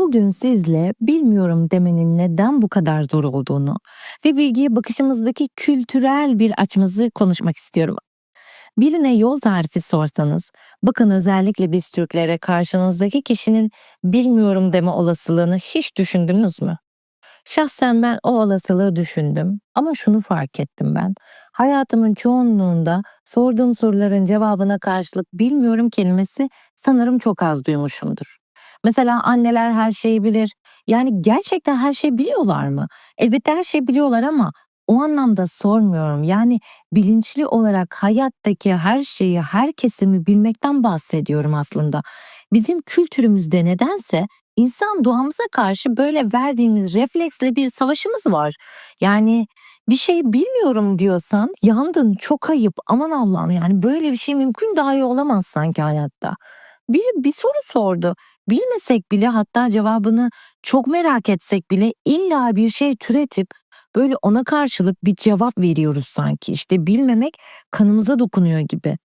Bugün sizle bilmiyorum demenin neden bu kadar zor olduğunu ve bilgiye bakışımızdaki kültürel bir açımızı konuşmak istiyorum. Birine yol tarifi sorsanız, bakın özellikle biz Türklere karşınızdaki kişinin bilmiyorum deme olasılığını hiç düşündünüz mü? Şahsen ben o olasılığı düşündüm ama şunu fark ettim ben. Hayatımın çoğunluğunda sorduğum soruların cevabına karşılık bilmiyorum kelimesi sanırım çok az duymuşumdur. Mesela anneler her şeyi bilir. Yani gerçekten her şeyi biliyorlar mı? Elbette her şeyi biliyorlar ama o anlamda sormuyorum. Yani bilinçli olarak hayattaki her şeyi, her kesimi bilmekten bahsediyorum aslında. Bizim kültürümüzde nedense insan doğamıza karşı böyle verdiğimiz refleksle bir savaşımız var. Yani bir şey bilmiyorum diyorsan yandın çok ayıp aman Allah'ım yani böyle bir şey mümkün dahi olamaz sanki hayatta. Bir, bir soru sordu. Bilmesek bile hatta cevabını çok merak etsek bile illa bir şey türetip böyle ona karşılık bir cevap veriyoruz sanki. İşte bilmemek kanımıza dokunuyor gibi.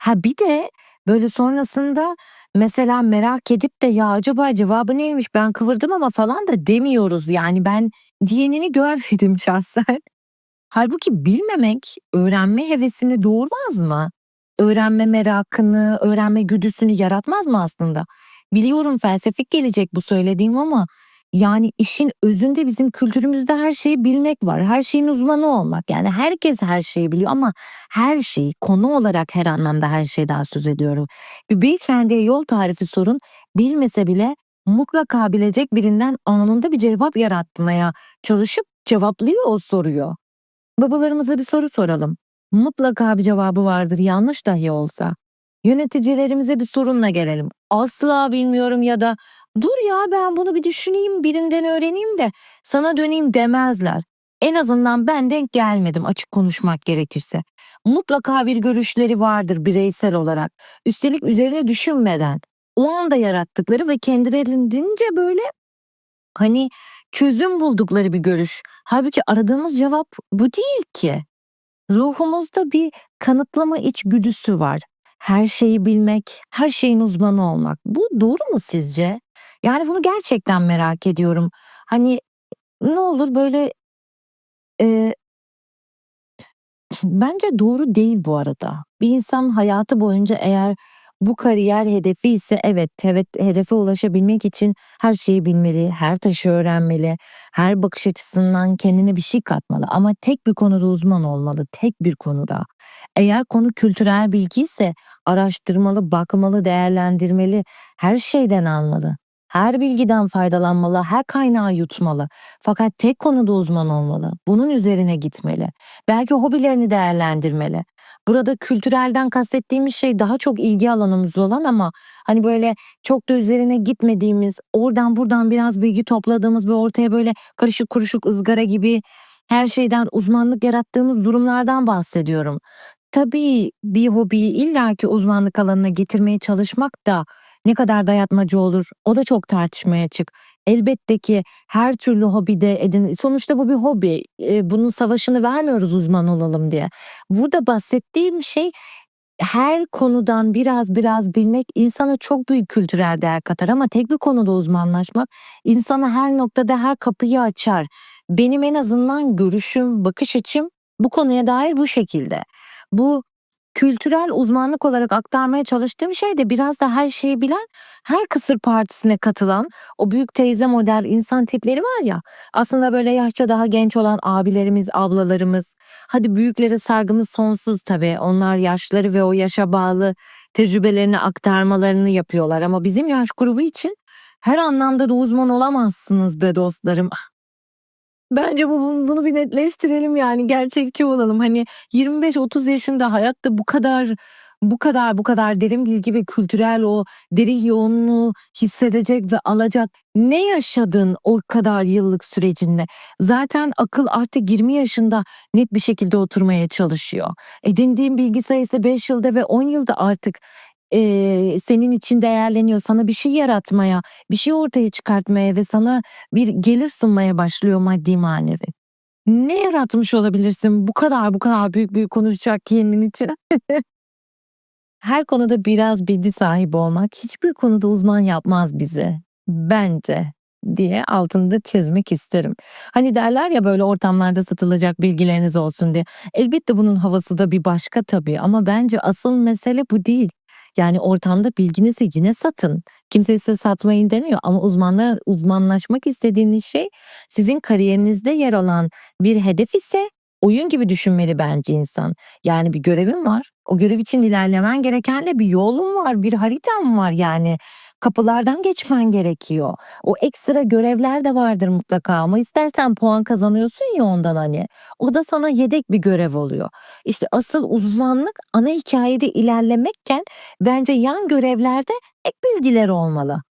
Ha bir de böyle sonrasında mesela merak edip de ya acaba cevabı neymiş ben kıvırdım ama falan da demiyoruz. Yani ben diyenini görmedim şahsen. Halbuki bilmemek öğrenme hevesini doğurmaz mı? Öğrenme merakını, öğrenme güdüsünü yaratmaz mı aslında? Biliyorum felsefik gelecek bu söylediğim ama yani işin özünde bizim kültürümüzde her şeyi bilmek var. Her şeyin uzmanı olmak. Yani herkes her şeyi biliyor ama her şeyi konu olarak her anlamda her şeyden söz ediyorum. Bir beyefendiye yol tarifi sorun bilmese bile mutlaka bilecek birinden anında bir cevap yaratmaya çalışıp cevaplıyor o soruyu. Babalarımıza bir soru soralım. Mutlaka bir cevabı vardır yanlış dahi olsa. Yöneticilerimize bir sorunla gelelim. Asla bilmiyorum ya da dur ya ben bunu bir düşüneyim birinden öğreneyim de sana döneyim demezler. En azından ben denk gelmedim açık konuşmak gerekirse. Mutlaka bir görüşleri vardır bireysel olarak. Üstelik üzerine düşünmeden. O anda yarattıkları ve kendilerince böyle hani çözüm buldukları bir görüş. Halbuki aradığımız cevap bu değil ki. Ruhumuzda bir kanıtlama içgüdüsü var. Her şeyi bilmek, her şeyin uzmanı olmak. Bu doğru mu sizce? Yani bunu gerçekten merak ediyorum. Hani ne olur böyle eee bence doğru değil bu arada. Bir insan hayatı boyunca eğer bu kariyer hedefi ise evet, evet hedefe ulaşabilmek için her şeyi bilmeli, her taşı öğrenmeli, her bakış açısından kendine bir şey katmalı ama tek bir konuda uzman olmalı, tek bir konuda. Eğer konu kültürel bilgi ise araştırmalı, bakmalı, değerlendirmeli, her şeyden almalı. Her bilgiden faydalanmalı, her kaynağı yutmalı. Fakat tek konuda uzman olmalı. Bunun üzerine gitmeli. Belki hobilerini değerlendirmeli. Burada kültürelden kastettiğimiz şey daha çok ilgi alanımız olan ama hani böyle çok da üzerine gitmediğimiz, oradan buradan biraz bilgi topladığımız ve ortaya böyle karışık kuruşuk ızgara gibi her şeyden uzmanlık yarattığımız durumlardan bahsediyorum. Tabii bir hobiyi illaki uzmanlık alanına getirmeye çalışmak da ne kadar dayatmacı olur o da çok tartışmaya açık. Elbette ki her türlü hobide edin sonuçta bu bir hobi. Bunun savaşını vermiyoruz uzman olalım diye. Burada bahsettiğim şey her konudan biraz biraz bilmek insana çok büyük kültürel değer katar ama tek bir konuda uzmanlaşmak insana her noktada her kapıyı açar. Benim en azından görüşüm, bakış açım bu konuya dair bu şekilde. Bu kültürel uzmanlık olarak aktarmaya çalıştığım şey de biraz da her şeyi bilen, her kısır partisine katılan o büyük teyze model insan tipleri var ya, aslında böyle yaşça daha genç olan abilerimiz, ablalarımız, hadi büyüklere saygımız sonsuz tabii. Onlar yaşları ve o yaşa bağlı tecrübelerini aktarmalarını yapıyorlar ama bizim yaş grubu için her anlamda da uzman olamazsınız be dostlarım. Bence bu bunu bir netleştirelim yani gerçekçi olalım. Hani 25-30 yaşında hayatta bu kadar, bu kadar, bu kadar derin bilgi ve kültürel o derin yoğunluğu hissedecek ve alacak ne yaşadın o kadar yıllık sürecinde? Zaten akıl artık 20 yaşında net bir şekilde oturmaya çalışıyor. Edindiğin bilgi sayısı 5 yılda ve 10 yılda artık, eee, senin için değerleniyor. Sana bir şey yaratmaya, bir şey ortaya çıkartmaya ve sana bir gelir sunmaya başlıyor maddi manevi. Ne yaratmış olabilirsin bu kadar, bu kadar büyük büyük konuşacak kendin için? Her konuda biraz bilgi sahibi olmak hiçbir konuda uzman yapmaz bizi. Bence diye altını çizmek isterim. Hani derler ya böyle ortamlarda satılacak bilgileriniz olsun diye. Elbette bunun havası da bir başka tabii ama bence asıl mesele bu değil. Yani ortamda bilginizi yine satın. Kimse size satmayın demiyor ama uzmanla uzmanlaşmak istediğiniz şey sizin kariyerinizde yer alan bir hedef ise oyun gibi düşünmeli bence insan. Yani bir görevin var. O görev için ilerlemen gereken de bir yolun var, bir haritan var yani. Kapılardan geçmen gerekiyor. O ekstra görevler de vardır mutlaka ama istersen puan kazanıyorsun ya ondan hani. O da sana yedek bir görev oluyor. İşte asıl uzmanlık ana hikayede ilerlemekken bence yan görevlerde ek bilgiler olmalı.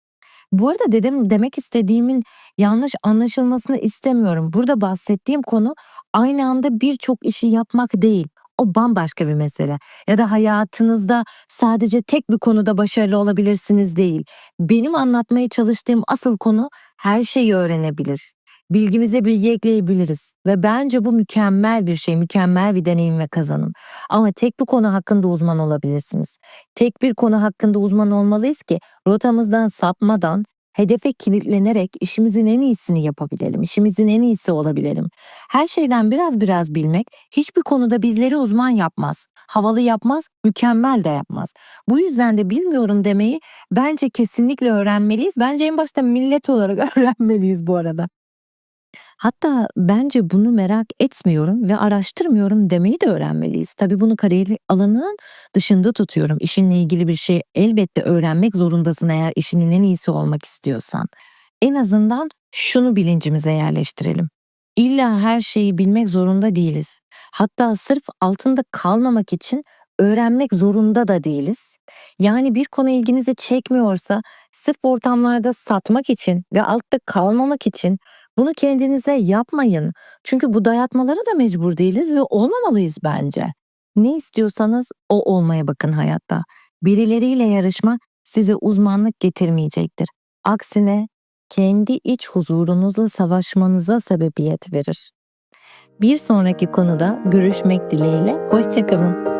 Bu arada dedim demek istediğimin yanlış anlaşılmasını istemiyorum. Burada bahsettiğim konu aynı anda birçok işi yapmak değil. O bambaşka bir mesele. Ya da hayatınızda sadece tek bir konuda başarılı olabilirsiniz değil. Benim anlatmaya çalıştığım asıl konu her şeyi öğrenebilir. Bilgimize bilgi ekleyebiliriz ve bence bu mükemmel bir şey, mükemmel bir deneyim ve kazanım. Ama tek bir konu hakkında uzman olabilirsiniz. Tek bir konu hakkında uzman olmalıyız ki rotamızdan sapmadan hedefe kilitlenerek işimizin en iyisini yapabilelim, işimizin en iyisi olabilelim. Her şeyden biraz biraz bilmek hiçbir konuda bizleri uzman yapmaz, havalı yapmaz, mükemmel de yapmaz. Bu yüzden de bilmiyorum demeyi bence kesinlikle öğrenmeliyiz. Bence en başta millet olarak öğrenmeliyiz bu arada. Hatta bence bunu merak etmiyorum ve araştırmıyorum demeyi de öğrenmeliyiz. Tabii bunu kariyer alanının dışında tutuyorum. İşinle ilgili bir şey elbette öğrenmek zorundasın eğer işinin en iyisi olmak istiyorsan. En azından şunu bilincimize yerleştirelim. İlla her şeyi bilmek zorunda değiliz. Hatta sırf altında kalmamak için öğrenmek zorunda da değiliz. Yani bir konu ilginizi çekmiyorsa sırf ortamlarda satmak için ve altta kalmamak için bunu kendinize yapmayın. Çünkü bu dayatmalara da mecbur değiliz ve olmamalıyız bence. Ne istiyorsanız o olmaya bakın hayatta. Birileriyle yarışma size uzmanlık getirmeyecektir. Aksine kendi iç huzurunuzla savaşmanıza sebebiyet verir. Bir sonraki konuda görüşmek dileğiyle, hoşçakalın.